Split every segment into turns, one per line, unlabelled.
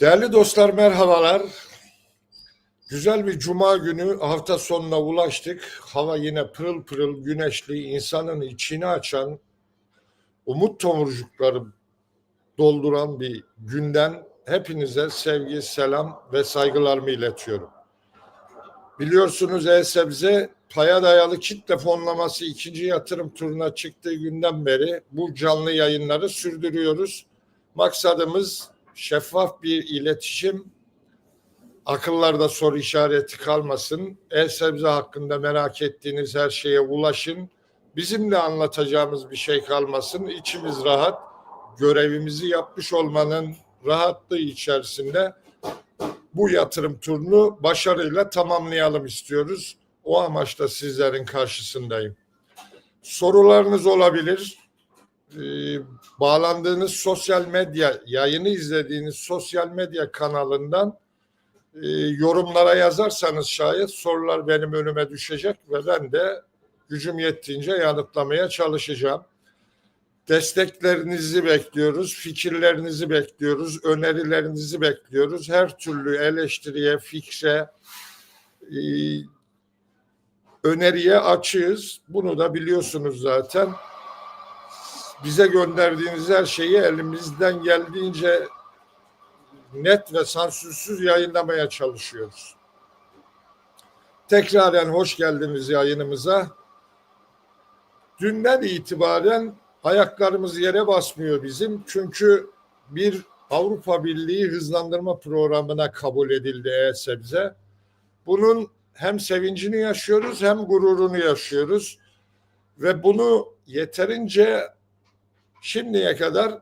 Değerli dostlar merhabalar. Güzel bir cuma günü hafta sonuna ulaştık. Hava yine pırıl pırıl güneşli, insanın içini açan, umut tomurcukları dolduran bir günden hepinize sevgi, selam ve saygılarımı iletiyorum. Biliyorsunuz e-sebze paya dayalı kitle fonlaması ikinci yatırım turuna çıktığı günden beri bu canlı yayınları sürdürüyoruz. Maksadımız şeffaf bir iletişim, akıllarda soru işareti kalmasın. E-sebze hakkında merak ettiğiniz her şeye ulaşın. Bizim de anlatacağımız bir şey kalmasın. İçimiz rahat, görevimizi yapmış olmanın rahatlığı içerisinde bu yatırım turunu başarıyla tamamlayalım istiyoruz. O amaçla sizlerin karşısındayım. Sorularınız olabilir. Ee, bağlandığınız sosyal medya, yayını izlediğiniz sosyal medya kanalından e, yorumlara yazarsanız şayet sorular benim önüme düşecek ve ben de gücüm yettiğince yanıtlamaya çalışacağım. Desteklerinizi bekliyoruz, fikirlerinizi bekliyoruz, önerilerinizi bekliyoruz. Her türlü eleştiriye, fikre, e, öneriye açığız. Bunu da biliyorsunuz zaten. Bize gönderdiğiniz her şeyi elimizden geldiğince net ve sansürsüz yayınlamaya çalışıyoruz. Tekraren hoş geldiniz yayınımıza. Dünden itibaren ayaklarımız yere basmıyor bizim. Çünkü bir Avrupa Birliği hızlandırma programına kabul edildi e-sebze. Bunun hem sevincini yaşıyoruz hem gururunu yaşıyoruz. Ve bunu yeterince şimdiye kadar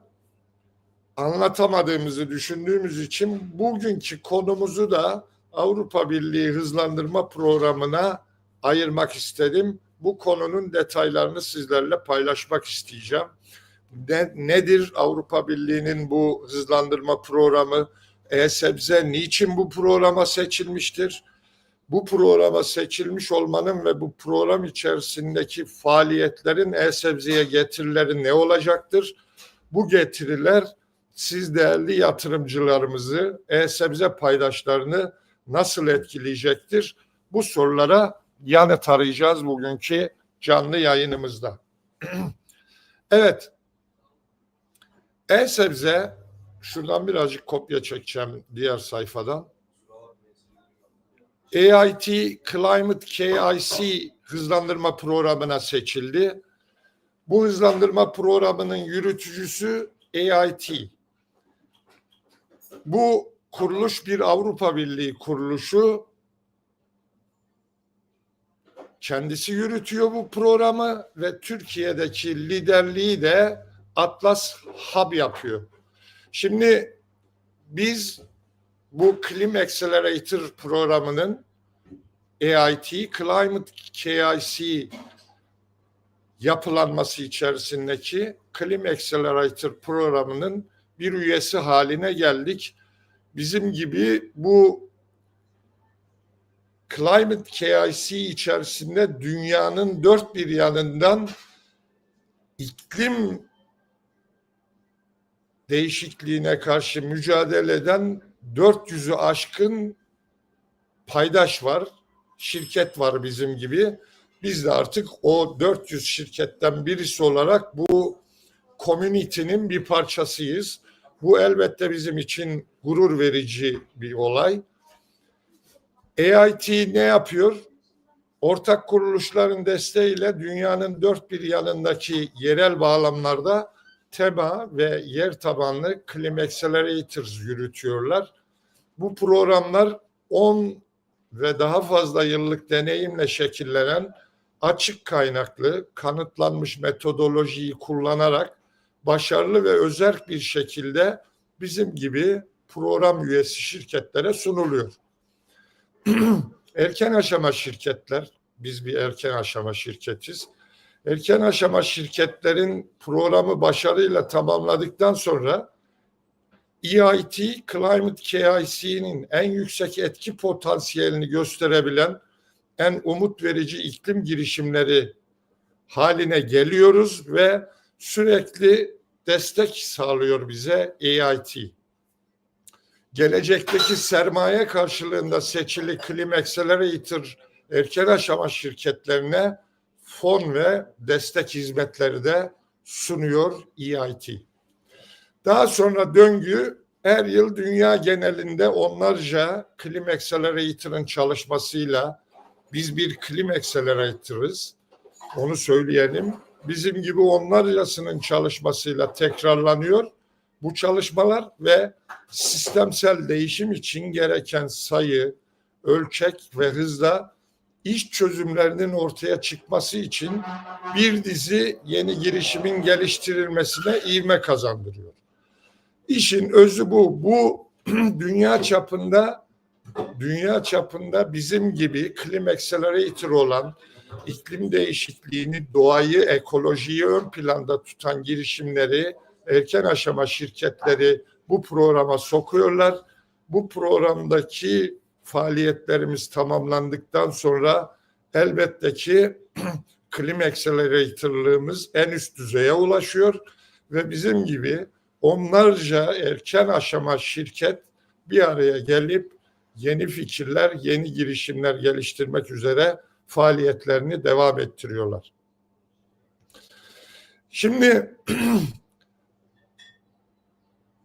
anlatamadığımızı düşündüğümüz için bugünkü konumuzu da Avrupa Birliği hızlandırma programına ayırmak istedim. Bu konunun detaylarını sizlerle paylaşmak isteyeceğim. Ne, nedir Avrupa Birliği'nin bu hızlandırma programı? E-Sebze niçin bu programa seçilmiştir? Bu programa seçilmiş olmanın ve bu program içerisindeki faaliyetlerin E-Sebze'ye getirileri ne olacaktır? Bu getiriler siz değerli yatırımcılarımızı, e-sebze paydaşlarını nasıl etkileyecektir? Bu sorulara yanıt arayacağız bugünkü canlı yayınımızda. evet, e-sebze, şuradan birazcık kopya çekeceğim diğer sayfadan. AIT Climate KIC hızlandırma programına seçildi. Bu hızlandırma programının yürütücüsü AIT. Bu kuruluş bir Avrupa Birliği kuruluşu. Kendisi yürütüyor bu programı ve Türkiye'deki liderliği de Atlas Hub yapıyor. Şimdi biz bu Clim Accelerator programının AIT, Climate KIC yapılanması içerisindeki Clim Accelerator programının bir üyesi haline geldik. Bizim gibi bu Climate KIC içerisinde dünyanın dört bir yanından iklim değişikliğine karşı mücadele eden 400'ü aşkın paydaş var, şirket var bizim gibi. Biz de artık o 400 şirketten birisi olarak bu community'nin bir parçasıyız. Bu elbette bizim için gurur verici bir olay. AIT ne yapıyor? Ortak kuruluşların desteğiyle dünyanın dört bir yanındaki yerel bağlamlarda tema ve yer tabanlı Clim Accelerators yürütüyorlar. Bu programlar 10 ve daha fazla yıllık deneyimle şekillenen açık kaynaklı, kanıtlanmış metodolojiyi kullanarak başarılı ve özerk bir şekilde bizim gibi program üyesi şirketlere sunuluyor. erken aşama şirketler, biz bir erken aşama şirketiz. Erken aşama şirketlerin programı başarıyla tamamladıktan sonra EIT, Climate KIC'nin en yüksek etki potansiyelini gösterebilen en umut verici iklim girişimleri haline geliyoruz ve sürekli destek sağlıyor bize AIT. gelecekteki sermaye karşılığında seçili Clim Accelerator erken aşama şirketlerine fon ve destek hizmetleri de sunuyor EIT. Daha sonra döngü her yıl dünya genelinde onlarca Clim Accelerator'ın çalışmasıyla biz bir Clim Accelerator'ız. Onu söyleyelim. Bizim gibi onlarcasının çalışmasıyla tekrarlanıyor bu çalışmalar ve sistemsel değişim için gereken sayı, ölçek ve hızla iş çözümlerinin ortaya çıkması için bir dizi yeni girişimin geliştirilmesine ivme kazandırıyor. İşin özü bu. Bu dünya çapında dünya çapında bizim gibi Clim Accelerator olan iklim değişikliğini, doğayı, ekolojiyi ön planda tutan girişimleri erken aşama şirketleri bu programa sokuyorlar. Bu programdaki faaliyetlerimiz tamamlandıktan sonra elbette ki Klim Accelerator'lığımız en üst düzeye ulaşıyor ve bizim gibi onlarca erken aşama şirket bir araya gelip yeni fikirler, yeni girişimler geliştirmek üzere faaliyetlerini devam ettiriyorlar. Şimdi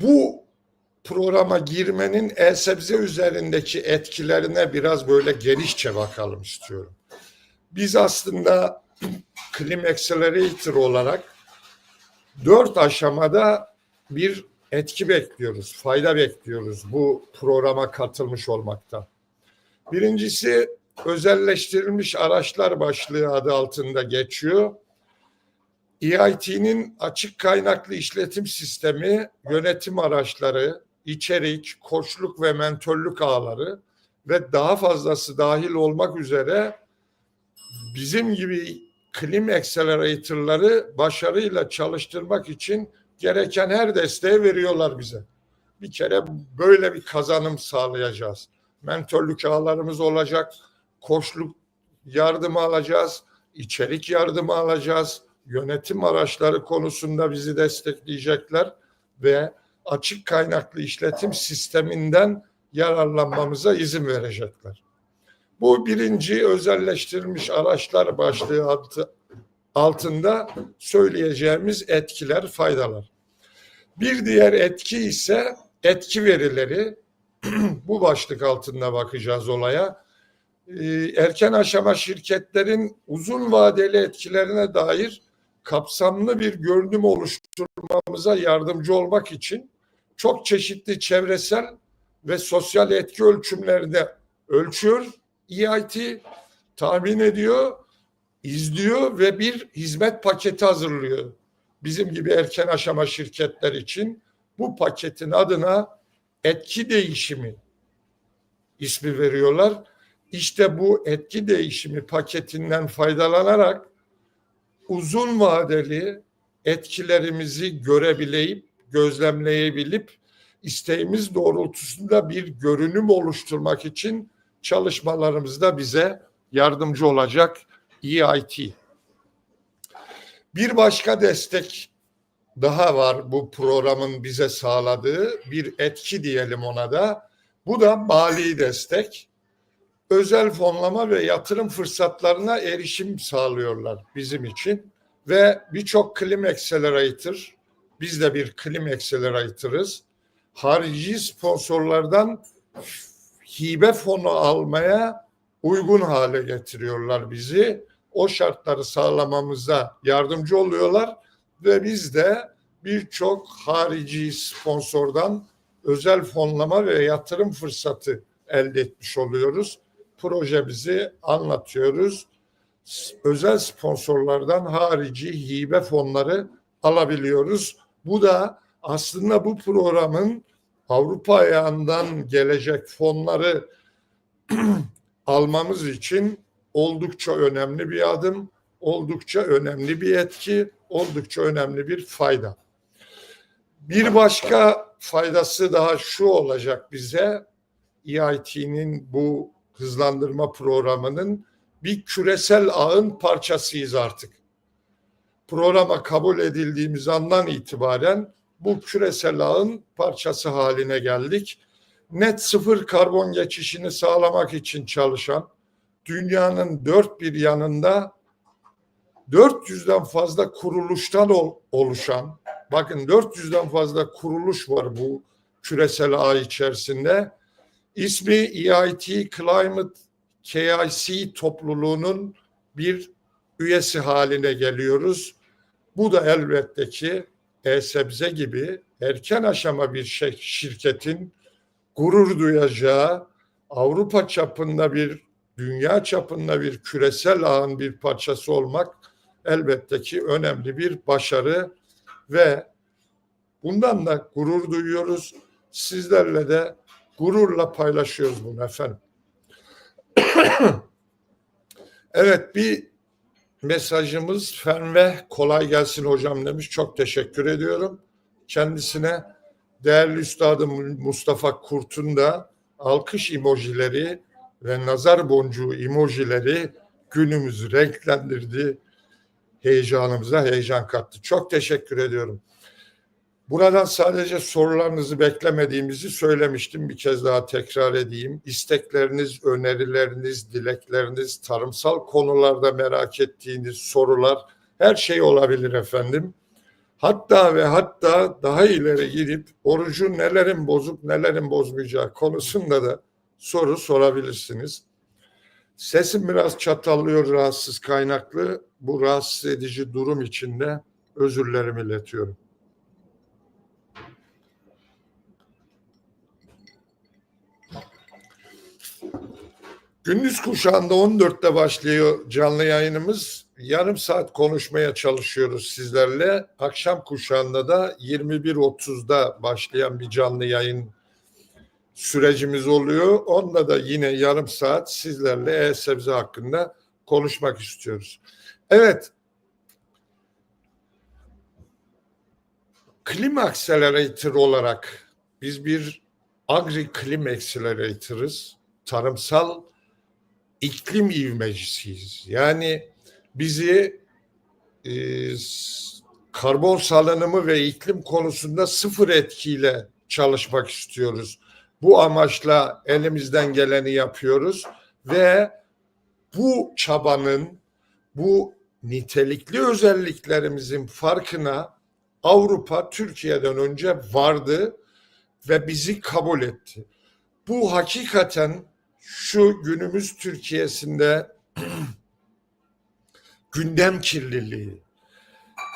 bu programa girmenin e-sebze üzerindeki etkilerine biraz böyle genişçe bakalım istiyorum. Biz aslında Klim Accelerator olarak dört aşamada bir etki bekliyoruz, fayda bekliyoruz bu programa katılmış olmaktan. Birincisi özelleştirilmiş araçlar başlığı adı altında geçiyor. EIT'nin açık kaynaklı işletim sistemi, yönetim araçları, içerik, koçluk ve mentörlük ağları ve daha fazlası dahil olmak üzere bizim gibi Klim Accelerator'ları başarıyla çalıştırmak için gereken her desteği veriyorlar bize. Bir kere böyle bir kazanım sağlayacağız. Mentörlük ağlarımız olacak, koçluk yardımı alacağız, içerik yardımı alacağız, yönetim araçları konusunda bizi destekleyecekler ve açık kaynaklı işletim sisteminden yararlanmamıza izin verecekler. Bu birinci özelleştirilmiş araçlar başlığı altı, altında söyleyeceğimiz etkiler, faydalar. Bir diğer etki ise etki verileri. Bu başlık altında bakacağız olaya. Ee, erken aşama şirketlerin uzun vadeli etkilerine dair kapsamlı bir görünüm oluşturmamıza yardımcı olmak için çok çeşitli çevresel ve sosyal etki ölçümlerini ölçüyor. EIT tahmin ediyor, izliyor ve bir hizmet paketi hazırlıyor. Bizim gibi erken aşama şirketler için bu paketin adına etki değişimi ismi veriyorlar. İşte bu etki değişimi paketinden faydalanarak uzun vadeli etkilerimizi görebileyip, gözlemleyebilip isteğimiz doğrultusunda bir görünüm oluşturmak için çalışmalarımızda bize yardımcı olacak EIT. Bir başka destek daha var bu programın bize sağladığı bir etki diyelim ona da. Bu da mali destek özel fonlama ve yatırım fırsatlarına erişim sağlıyorlar bizim için. Ve birçok Klim Accelerator, biz de bir Klim Accelerator'ız. Harici sponsorlardan hibe fonu almaya uygun hale getiriyorlar bizi. O şartları sağlamamıza yardımcı oluyorlar ve biz de birçok harici sponsordan özel fonlama ve yatırım fırsatı elde etmiş oluyoruz projemizi anlatıyoruz. Özel sponsorlardan harici hibe fonları alabiliyoruz. Bu da aslında bu programın Avrupa ayağından gelecek fonları almamız için oldukça önemli bir adım, oldukça önemli bir etki, oldukça önemli bir fayda. Bir başka faydası daha şu olacak bize. EIT'nin bu hızlandırma programının bir küresel ağın parçasıyız artık. Programa kabul edildiğimiz andan itibaren bu küresel ağın parçası haline geldik net sıfır karbon geçişini sağlamak için çalışan dünyanın dört bir yanında 400'den fazla kuruluştan ol- oluşan bakın 400'den fazla kuruluş var bu küresel ağ içerisinde. İsmi EIT Climate KIC topluluğunun bir üyesi haline geliyoruz. Bu da elbette ki e-sebze gibi erken aşama bir şey, şirketin gurur duyacağı Avrupa çapında bir dünya çapında bir küresel ağın bir parçası olmak elbette ki önemli bir başarı ve bundan da gurur duyuyoruz. Sizlerle de gururla paylaşıyoruz bunu efendim. evet bir mesajımız Fenve kolay gelsin hocam demiş. Çok teşekkür ediyorum. Kendisine değerli üstadım Mustafa Kurt'un da alkış emojileri ve nazar boncuğu emojileri günümüzü renklendirdi. Heyecanımıza heyecan kattı. Çok teşekkür ediyorum. Buradan sadece sorularınızı beklemediğimizi söylemiştim. Bir kez daha tekrar edeyim. İstekleriniz, önerileriniz, dilekleriniz, tarımsal konularda merak ettiğiniz sorular her şey olabilir efendim. Hatta ve hatta daha ileri gidip orucu nelerin bozup nelerin bozmayacağı konusunda da soru sorabilirsiniz. Sesim biraz çatallıyor rahatsız kaynaklı. Bu rahatsız edici durum içinde özürlerimi iletiyorum. Gündüz kuşağında 14'te başlıyor canlı yayınımız. Yarım saat konuşmaya çalışıyoruz sizlerle. Akşam kuşağında da 21.30'da başlayan bir canlı yayın sürecimiz oluyor. Onda da yine yarım saat sizlerle e-sebze hakkında konuşmak istiyoruz. Evet. Klim Accelerator olarak biz bir Agri Klim Accelerator'ız. Tarımsal iklim ivmecisiyiz. Yani bizi e, karbon salınımı ve iklim konusunda sıfır etkiyle çalışmak istiyoruz. Bu amaçla elimizden geleni yapıyoruz ve bu çabanın, bu nitelikli özelliklerimizin farkına Avrupa Türkiye'den önce vardı ve bizi kabul etti. Bu hakikaten şu günümüz Türkiye'sinde gündem kirliliği,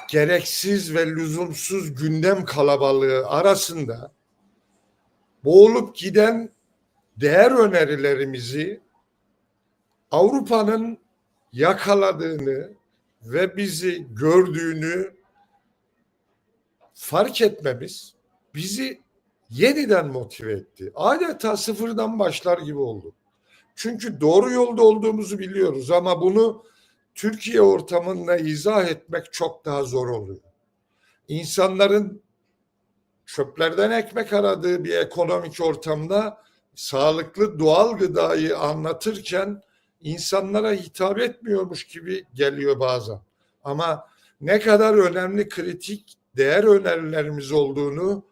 gereksiz ve lüzumsuz gündem kalabalığı arasında boğulup giden değer önerilerimizi Avrupa'nın yakaladığını ve bizi gördüğünü fark etmemiz bizi yeniden motive etti. Adeta sıfırdan başlar gibi oldu. Çünkü doğru yolda olduğumuzu biliyoruz ama bunu Türkiye ortamında izah etmek çok daha zor oluyor. İnsanların çöplerden ekmek aradığı bir ekonomik ortamda sağlıklı doğal gıdayı anlatırken insanlara hitap etmiyormuş gibi geliyor bazen. Ama ne kadar önemli kritik değer önerilerimiz olduğunu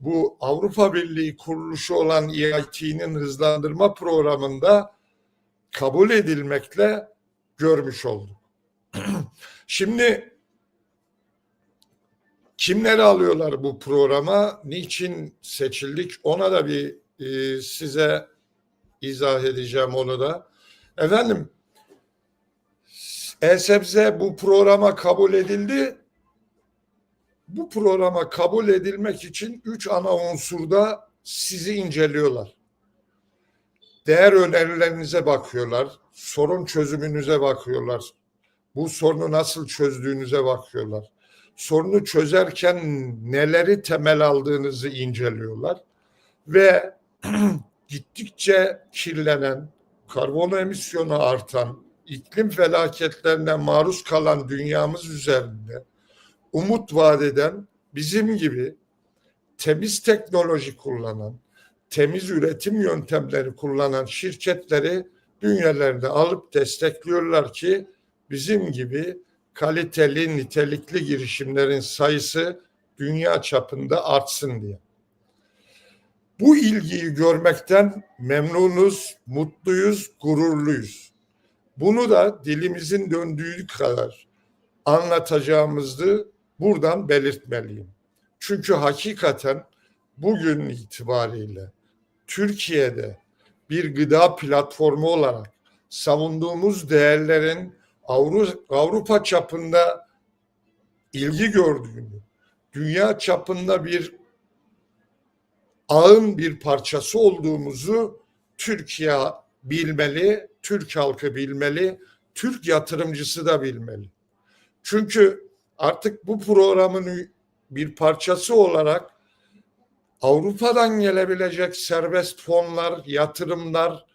bu Avrupa Birliği kuruluşu olan EIT'nin hızlandırma programında kabul edilmekle görmüş olduk. Şimdi kimleri alıyorlar bu programa? Niçin seçildik? Ona da bir e, size izah edeceğim onu da. Efendim E-Sebze bu programa kabul edildi bu programa kabul edilmek için üç ana unsurda sizi inceliyorlar. Değer önerilerinize bakıyorlar, sorun çözümünüze bakıyorlar, bu sorunu nasıl çözdüğünüze bakıyorlar. Sorunu çözerken neleri temel aldığınızı inceliyorlar ve gittikçe kirlenen, karbon emisyonu artan, iklim felaketlerine maruz kalan dünyamız üzerinde umut vaat eden bizim gibi temiz teknoloji kullanan, temiz üretim yöntemleri kullanan şirketleri dünyalarında alıp destekliyorlar ki bizim gibi kaliteli, nitelikli girişimlerin sayısı dünya çapında artsın diye. Bu ilgiyi görmekten memnunuz, mutluyuz, gururluyuz. Bunu da dilimizin döndüğü kadar anlatacağımızı buradan belirtmeliyim. Çünkü hakikaten bugün itibariyle Türkiye'de bir gıda platformu olarak savunduğumuz değerlerin Avrupa çapında ilgi gördüğünü, dünya çapında bir ağın bir parçası olduğumuzu Türkiye bilmeli, Türk halkı bilmeli, Türk yatırımcısı da bilmeli. Çünkü artık bu programın bir parçası olarak Avrupa'dan gelebilecek serbest fonlar, yatırımlar,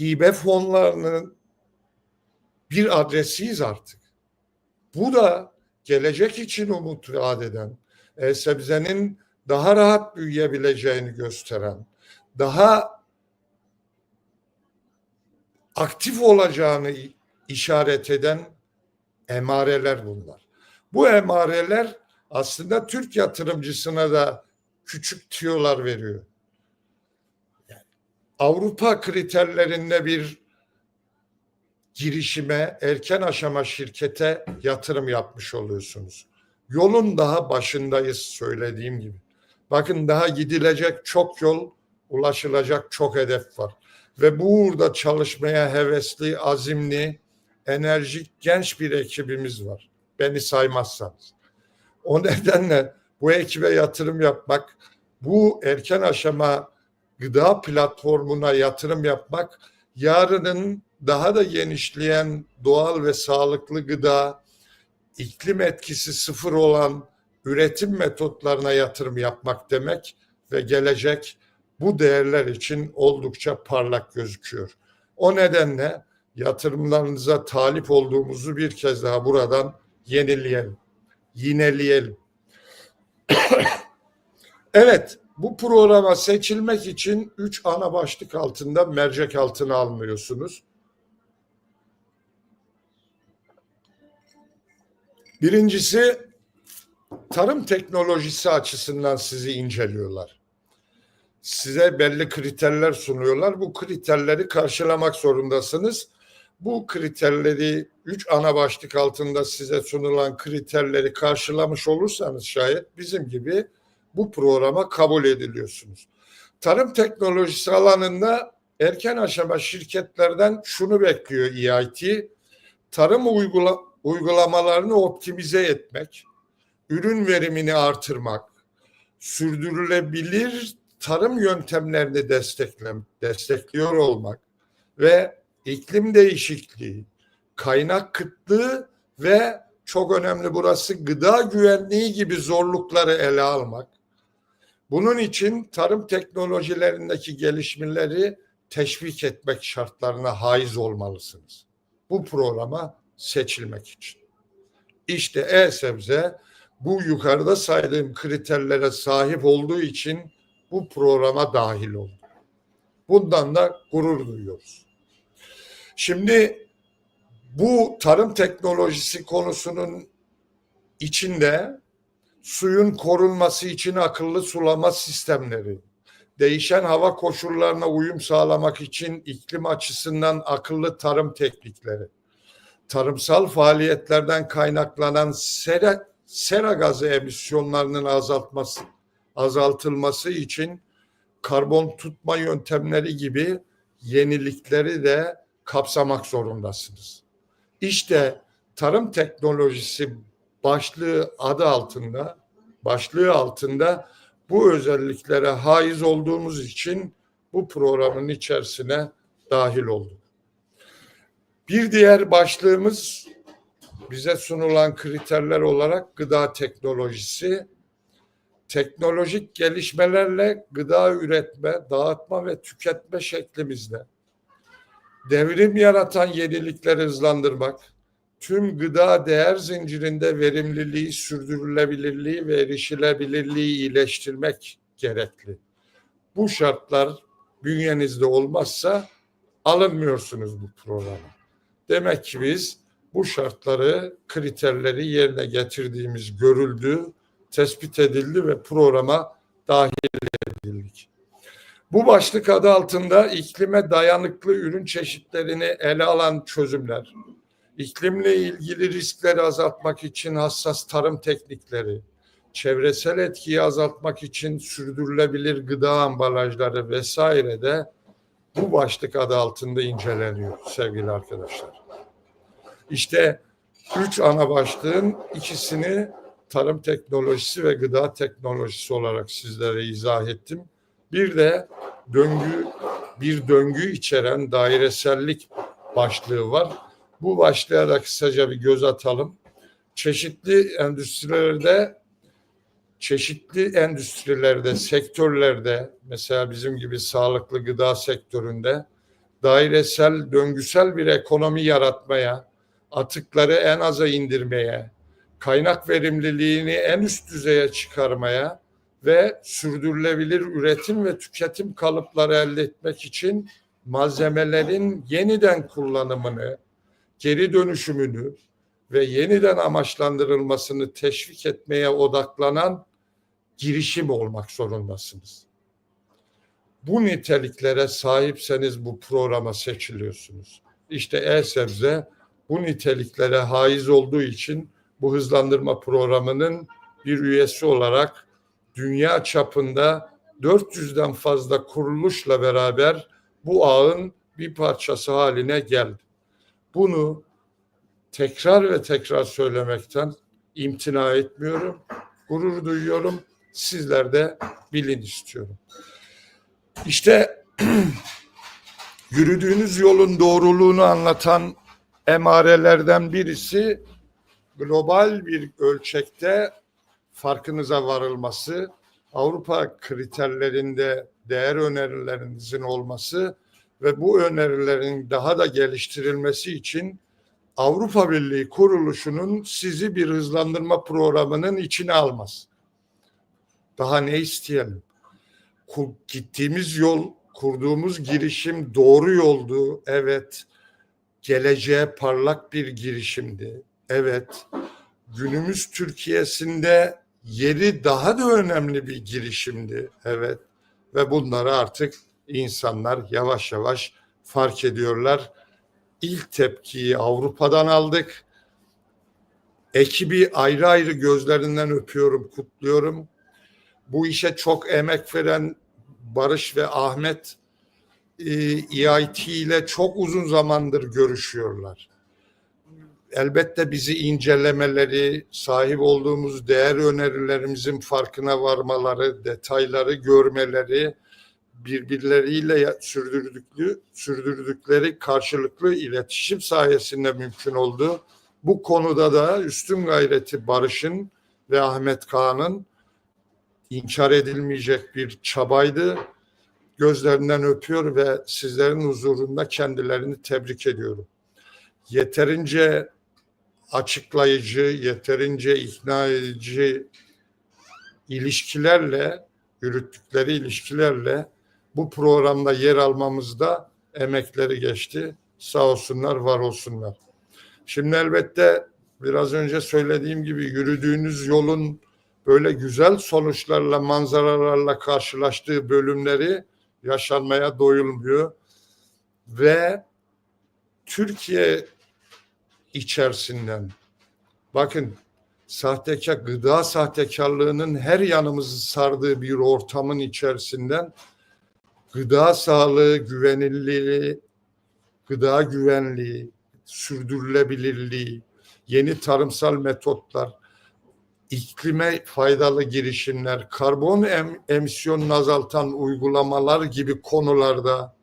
hibe fonlarının bir adresiyiz artık. Bu da gelecek için umut vaat eden, e, sebzenin daha rahat büyüyebileceğini gösteren, daha aktif olacağını işaret eden emareler bunlar. Bu emareler aslında Türk yatırımcısına da küçük tüyolar veriyor. Avrupa kriterlerinde bir girişime, erken aşama şirkete yatırım yapmış oluyorsunuz. Yolun daha başındayız söylediğim gibi. Bakın daha gidilecek çok yol, ulaşılacak çok hedef var. Ve bu uğurda çalışmaya hevesli, azimli, enerjik genç bir ekibimiz var. Beni saymazsanız. O nedenle bu ekibe yatırım yapmak, bu erken aşama gıda platformuna yatırım yapmak, yarının daha da genişleyen doğal ve sağlıklı gıda, iklim etkisi sıfır olan üretim metotlarına yatırım yapmak demek ve gelecek bu değerler için oldukça parlak gözüküyor. O nedenle yatırımlarınıza talip olduğumuzu bir kez daha buradan yenileyelim, yineleyelim. evet, bu programa seçilmek için üç ana başlık altında mercek altına almıyorsunuz. Birincisi tarım teknolojisi açısından sizi inceliyorlar. Size belli kriterler sunuyorlar. Bu kriterleri karşılamak zorundasınız. Bu kriterleri üç ana başlık altında size sunulan kriterleri karşılamış olursanız şayet bizim gibi bu programa kabul ediliyorsunuz. Tarım teknolojisi alanında erken aşama şirketlerden şunu bekliyor EIT. Tarım uygula uygulamalarını optimize etmek, ürün verimini artırmak, sürdürülebilir tarım yöntemlerini destekle, destekliyor olmak ve iklim değişikliği, kaynak kıtlığı ve çok önemli burası gıda güvenliği gibi zorlukları ele almak. Bunun için tarım teknolojilerindeki gelişmeleri teşvik etmek şartlarına haiz olmalısınız. Bu programa seçilmek için. İşte e-sebze bu yukarıda saydığım kriterlere sahip olduğu için bu programa dahil oldu. Bundan da gurur duyuyoruz. Şimdi bu tarım teknolojisi konusunun içinde suyun korunması için akıllı sulama sistemleri, değişen hava koşullarına uyum sağlamak için iklim açısından akıllı tarım teknikleri, tarımsal faaliyetlerden kaynaklanan sera, sera gazı emisyonlarının azaltması azaltılması için karbon tutma yöntemleri gibi yenilikleri de kapsamak zorundasınız. İşte tarım teknolojisi başlığı adı altında başlığı altında bu özelliklere haiz olduğumuz için bu programın içerisine dahil olduk. Bir diğer başlığımız bize sunulan kriterler olarak gıda teknolojisi. Teknolojik gelişmelerle gıda üretme, dağıtma ve tüketme şeklimizde devrim yaratan yenilikleri hızlandırmak, tüm gıda değer zincirinde verimliliği, sürdürülebilirliği ve erişilebilirliği iyileştirmek gerekli. Bu şartlar bünyenizde olmazsa alınmıyorsunuz bu programa. Demek ki biz bu şartları, kriterleri yerine getirdiğimiz görüldü, tespit edildi ve programa dahil edildik. Bu başlık adı altında iklime dayanıklı ürün çeşitlerini ele alan çözümler, iklimle ilgili riskleri azaltmak için hassas tarım teknikleri, çevresel etkiyi azaltmak için sürdürülebilir gıda ambalajları vesaire de bu başlık adı altında inceleniyor sevgili arkadaşlar. İşte üç ana başlığın ikisini tarım teknolojisi ve gıda teknolojisi olarak sizlere izah ettim. Bir de döngü bir döngü içeren dairesellik başlığı var. Bu başlığa da kısaca bir göz atalım. Çeşitli endüstrilerde çeşitli endüstrilerde, sektörlerde mesela bizim gibi sağlıklı gıda sektöründe dairesel, döngüsel bir ekonomi yaratmaya, atıkları en aza indirmeye, kaynak verimliliğini en üst düzeye çıkarmaya ve sürdürülebilir üretim ve tüketim kalıpları elde etmek için malzemelerin yeniden kullanımını, geri dönüşümünü ve yeniden amaçlandırılmasını teşvik etmeye odaklanan girişim olmak zorundasınız. Bu niteliklere sahipseniz bu programa seçiliyorsunuz. İşte E-Sebze bu niteliklere haiz olduğu için bu hızlandırma programının bir üyesi olarak dünya çapında 400'den fazla kuruluşla beraber bu ağın bir parçası haline geldi. Bunu tekrar ve tekrar söylemekten imtina etmiyorum. Gurur duyuyorum. Sizler de bilin istiyorum. İşte yürüdüğünüz yolun doğruluğunu anlatan emarelerden birisi global bir ölçekte farkınıza varılması, Avrupa kriterlerinde değer önerilerinizin olması ve bu önerilerin daha da geliştirilmesi için Avrupa Birliği kuruluşunun sizi bir hızlandırma programının içine almaz. Daha ne isteyelim? Gittiğimiz yol, kurduğumuz girişim doğru yoldu. Evet. Geleceğe parlak bir girişimdi. Evet. Günümüz Türkiye'sinde yeri daha da önemli bir girişimdi. Evet. Ve bunları artık insanlar yavaş yavaş fark ediyorlar. İlk tepkiyi Avrupa'dan aldık. Ekibi ayrı ayrı gözlerinden öpüyorum, kutluyorum. Bu işe çok emek veren Barış ve Ahmet EIT ile çok uzun zamandır görüşüyorlar. Elbette bizi incelemeleri, sahip olduğumuz değer önerilerimizin farkına varmaları, detayları görmeleri, birbirleriyle sürdürdükleri, sürdürdükleri karşılıklı iletişim sayesinde mümkün oldu. Bu konuda da üstün gayreti Barış'ın ve Ahmet Kağan'ın inkar edilmeyecek bir çabaydı. Gözlerinden öpüyor ve sizlerin huzurunda kendilerini tebrik ediyorum. Yeterince açıklayıcı, yeterince ikna edici ilişkilerle, yürüttükleri ilişkilerle bu programda yer almamızda emekleri geçti. Sağ olsunlar, var olsunlar. Şimdi elbette biraz önce söylediğim gibi yürüdüğünüz yolun böyle güzel sonuçlarla, manzaralarla karşılaştığı bölümleri yaşanmaya doyulmuyor. Ve Türkiye içerisinden bakın sahtekar gıda sahtekarlığının her yanımızı sardığı bir ortamın içerisinden gıda sağlığı, güvenilirliği, gıda güvenliği, sürdürülebilirliği, yeni tarımsal metotlar, iklime faydalı girişimler, karbon em emisyonunu azaltan uygulamalar gibi konularda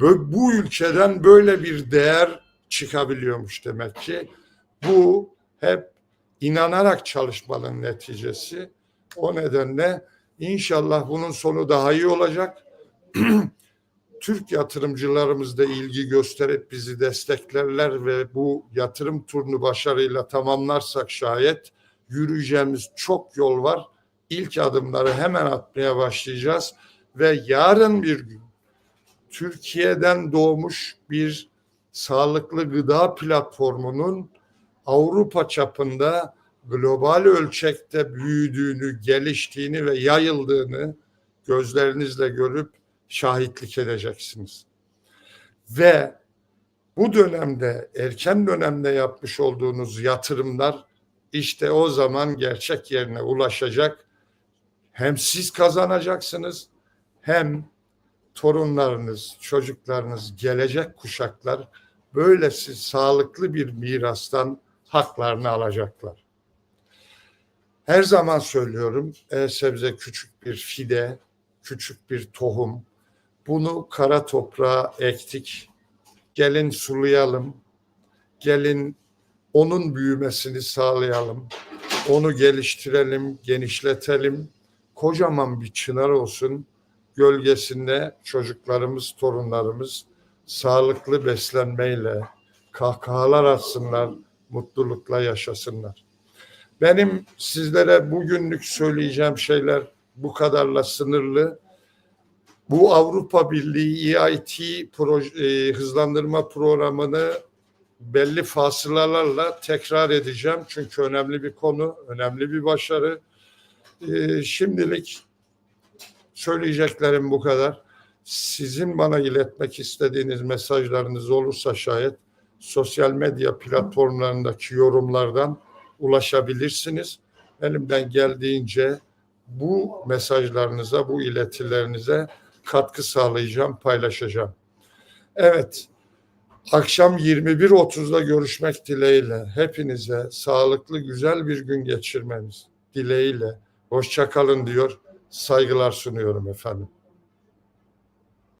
bu ülkeden böyle bir değer çıkabiliyormuş demek ki. Bu hep inanarak çalışmanın neticesi. O nedenle inşallah bunun sonu daha iyi olacak. Türk yatırımcılarımız da ilgi gösterip bizi desteklerler ve bu yatırım turunu başarıyla tamamlarsak şayet yürüyeceğimiz çok yol var. İlk adımları hemen atmaya başlayacağız ve yarın bir gün Türkiye'den doğmuş bir sağlıklı gıda platformunun Avrupa çapında global ölçekte büyüdüğünü, geliştiğini ve yayıldığını gözlerinizle görüp şahitlik edeceksiniz. Ve bu dönemde erken dönemde yapmış olduğunuz yatırımlar işte o zaman gerçek yerine ulaşacak. Hem siz kazanacaksınız hem torunlarınız, çocuklarınız, gelecek kuşaklar böylesi sağlıklı bir mirastan haklarını alacaklar. Her zaman söylüyorum, e-sebze küçük bir fide, küçük bir tohum. Bunu kara toprağa ektik. Gelin sulayalım. Gelin onun büyümesini sağlayalım. Onu geliştirelim, genişletelim. Kocaman bir çınar olsun. Gölgesinde çocuklarımız, torunlarımız sağlıklı beslenmeyle kahkahalar atsınlar, mutlulukla yaşasınlar. Benim sizlere bugünlük söyleyeceğim şeyler bu kadarla sınırlı. Bu Avrupa Birliği EIT proje, e, hızlandırma programını belli fasılalarla tekrar edeceğim. Çünkü önemli bir konu, önemli bir başarı. E, şimdilik söyleyeceklerim bu kadar. Sizin bana iletmek istediğiniz mesajlarınız olursa şayet sosyal medya platformlarındaki yorumlardan ulaşabilirsiniz. Elimden geldiğince bu mesajlarınıza, bu iletilerinize katkı sağlayacağım, paylaşacağım. Evet, akşam 21.30'da görüşmek dileğiyle hepinize sağlıklı, güzel bir gün geçirmeniz dileğiyle. Hoşçakalın diyor, saygılar sunuyorum efendim.